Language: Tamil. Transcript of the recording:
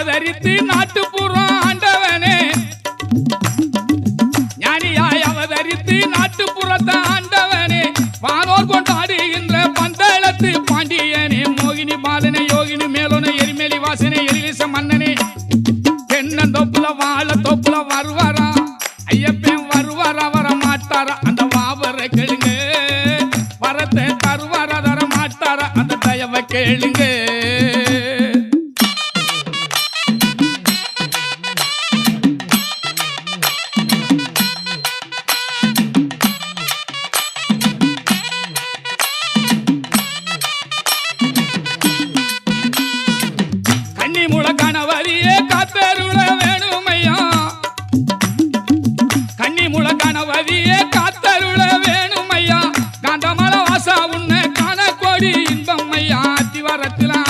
அவதரித்து நாட்டுப்புறம் ஆண்டவனே. ஞானியாய் அவதரித்து நாட்டுப்புறத்தை ஆண்டவனே. வானோர் கொண்டாடுகின்ற பந்தளத்து பாண்டியனே. மோகினி பாலனை யோகினி மேலோன எரிமேலி வாசனை எரிவிச மன்னனே. தென்னந்தோப்புல வாழ தொப்புல வருவாரா? ஐயப்பன் வருவாரா? வர மாட்டாரா அந்த வாவர கேளுங்க. வரத்தை தருவாரா? தர மாட்டாரா அந்த தயவை கேளுங்க. முளக்கான வழியே காத்தருள வேணுமையா? கண்ணி முளக்கான வழியே காத்தருள வேணுமையா? காந்தமல வாசா உன்னை காண கோடி இன்பம் ஐயா. திவரத்திலாம்